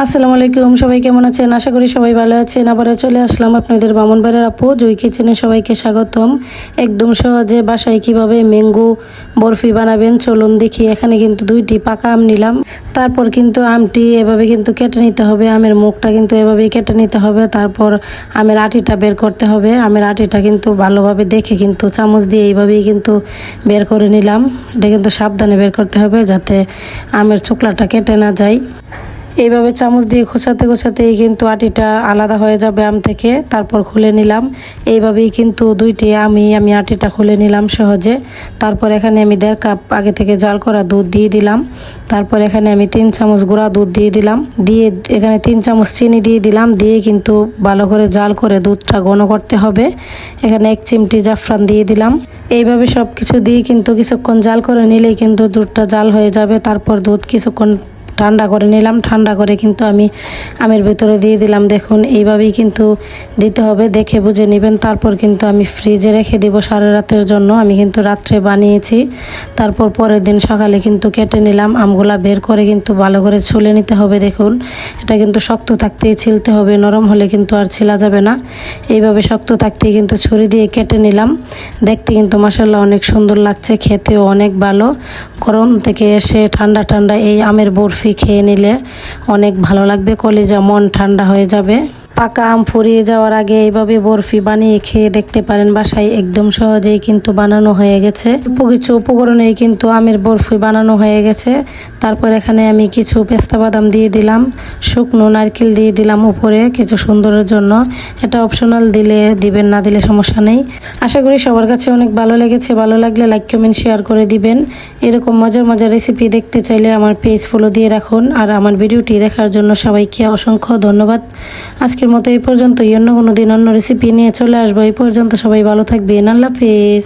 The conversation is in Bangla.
আসসালামু আলাইকুম, সবাই কেমন আছেন? আশা করি সবাই ভালো আছেন। আবারও চলে আসলাম আপনাদের বামনবাড়ির আপু, জুই কিচেনে সবাইকে স্বাগতম। একদম সহজে বাসায় কীভাবে ম্যাঙ্গো বরফি বানাবেন চলুন দেখি। এখানে কিন্তু দুইটি পাকা আম নিলাম। তারপর কিন্তু আমটি এভাবে কিন্তু কেটে নিতে হবে। আমের মুখটা কিন্তু এভাবেই কেটে নিতে হবে। তারপর আমের আটিটা বের করতে হবে। আমের আটিটা কিন্তু ভালোভাবে দেখে কিন্তু চামচ দিয়ে এইভাবেই কিন্তু বের করে নিলাম। এটা কিন্তু সাবধানে বের করতে হবে যাতে আমের চোকলাটা কেটে না যায়। এইভাবে চামচ দিয়ে খোঁচাতে খোঁচাতেই কিন্তু আটিটা আলাদা হয়ে যাবে আম থেকে। তারপর খুলে নিলাম। এইভাবেই কিন্তু দুইটি আমি আমি আটিটা খুলে নিলাম সহজে। তারপর এখানে আমি দেড় কাপ আগে থেকে জাল করা দুধ দিয়ে দিলাম। তারপর এখানে আমি তিন চামচ গুঁড়া দুধ দিয়ে দিলাম। দিয়ে এখানে তিন চামচ চিনি দিয়ে দিলাম। দিয়ে কিন্তু ভালো করে জাল করে দুধটা ঘন করতে হবে। এখানে এক চিমটি জাফরান দিয়ে দিলাম। এইভাবে সব কিছু দিয়ে কিন্তু কিছুক্ষণ জাল করে নিলেই কিন্তু দুধটা জাল হয়ে যাবে। তারপর দুধ কিছুক্ষণ ঠান্ডা করে নিলাম। ঠান্ডা করে কিন্তু আমি আমের ভেতরে দিয়ে দিলাম। দেখুন, এইভাবেই কিন্তু দিতে হবে। দেখে বুঝে নেবেন। তারপর কিন্তু আমি ফ্রিজে রেখে দিব সারা রাতের জন্য। আমি কিন্তু রাত্রে বানিয়েছি। তারপর পরের দিন সকালে কিন্তু কেটে নিলাম। আমগুলা বের করে কিন্তু ভালো করে ছুলে নিতে হবে। দেখুন, এটা কিন্তু শক্ত থাকতেই ছিলতে হবে। নরম হলে কিন্তু আর ছিলা যাবে না। এইভাবে শক্ত থাকতেই কিন্তু ছুরি দিয়ে কেটে নিলাম। দেখতে কিন্তু মাসাল্লাহ অনেক সুন্দর লাগছে। খেতেও অনেক ভালো। গরম থেকে এসে ঠান্ডা ঠান্ডা এই আমের বরফি খেয়ে নিলে অনেক ভালো লাগবে কলিজা মন ঠান্ডা হয়ে যাবে। পাকা আম ফুরিয়ে যাওয়ার আগে এইভাবে বরফি বানিয়ে খেয়ে দেখতে পারেন। বাসায় একদম সহজেই কিন্তু বানানো হয়ে গেছে। কিছু উপকরণেই কিন্তু আমের বরফি বানানো হয়ে গেছে। তারপর এখানে আমি কিছু পেস্তা বাদাম দিয়ে দিলাম, শুকনো নারকেল দিয়ে দিলাম উপরে কিছু সুন্দরের জন্য। এটা অপশনাল দিলে দিবেন, না দিলে সমস্যা নেই। আশা করি সবার কাছে অনেক ভালো লেগেছে। ভালো লাগলে লাইক, কমেন্ট, শেয়ার করে দিবেন। এরকম মজার মজার রেসিপি দেখতে চাইলে আমার পেজ ফলো দিয়ে রাখুন। আর আমার ভিডিওটি দেখার জন্য সবাইকে অসংখ্য ধন্যবাদ। আজকের মতো এই পর্যন্ত অন্য কোনো দিন অন্য রেসিপি নিয়ে চলে আসব। এই পর্যন্ত সবাই ভালো থাকবেন। আল্লাহ হাফেজ।